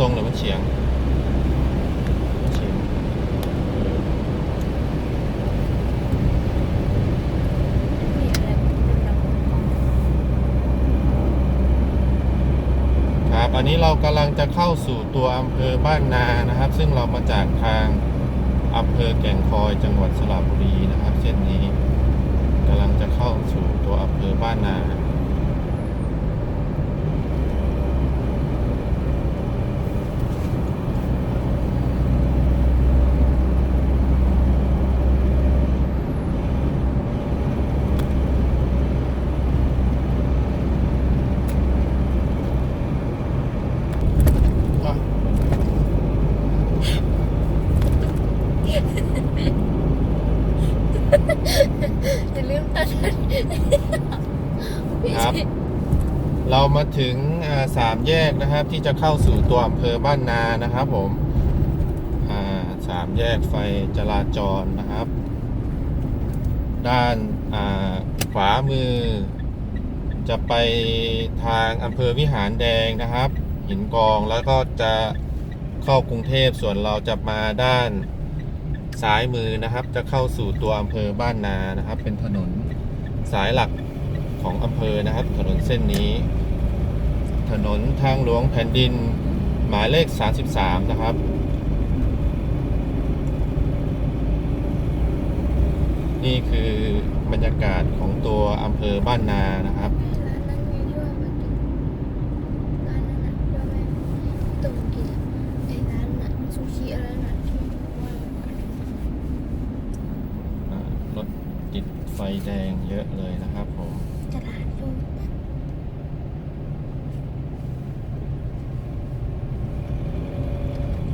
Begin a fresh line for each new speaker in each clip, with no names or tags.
ตรงหรือมันเฉียงเฉียงครับอันนี้เรากำลังจะเข้าสู่ตัวอำเภอบ้านนานะครับ ซึ่งเรามาจากทางอำเภอแก่งคอยจังหวัดสระบุรีนะครับ เส้นนี้กำลังจะเข้าสู่ตัวอำเภอบ้านนา อะ
อย่าลืมตัด
ครับ เรามาถึงสามแยกนะครับ ที่จะเข้าสู่ตัวอำเภอบ้านนานะครับ ผมสามแยกไฟจราจรนะครับ ด้านขวามือ จะไปทางอำเภอวิหารแดงนะครับ หินกองแล้วก็จะเข้ากรุงเทพส่วนเราจะมาด้าน ซ้ายมือนะครับ จะเข้าสู่ตัวอำเภอบ้านนานะครับ เป็นถนนสายหลักของอำเภอนะครับ ถนนเส้นนี้ ถนนทางหลวงแผ่นดินหมายเลข 33 นะครับนี่คือบรรยากาศของตัวอำเภอบ้านนานะครับ
ร้านนั้นมีด้วยมากินร้านนั้นน่ะด้วยไหมตรงกินอะไอ้ร้านน่ะซูชิอะไรน่ะที่ว่า
อ่ารถติดไฟแดงเยอะเลยนะครับผม
ตลาดดู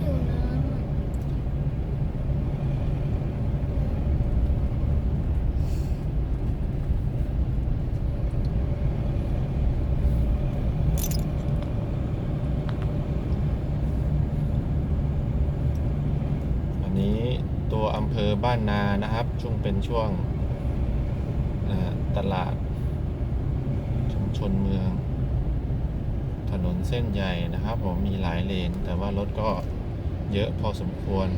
หิวน้ำอะ
อันนี้ตัวอำเภอบ้านนานะครับ ช่วงเป็นช่วง ตลาด ชุมชนเมือง ถนนเส้นใหญ่นะครับ ผมมีหลายเลน แต่ว่ารถก็เยอะพอสมควร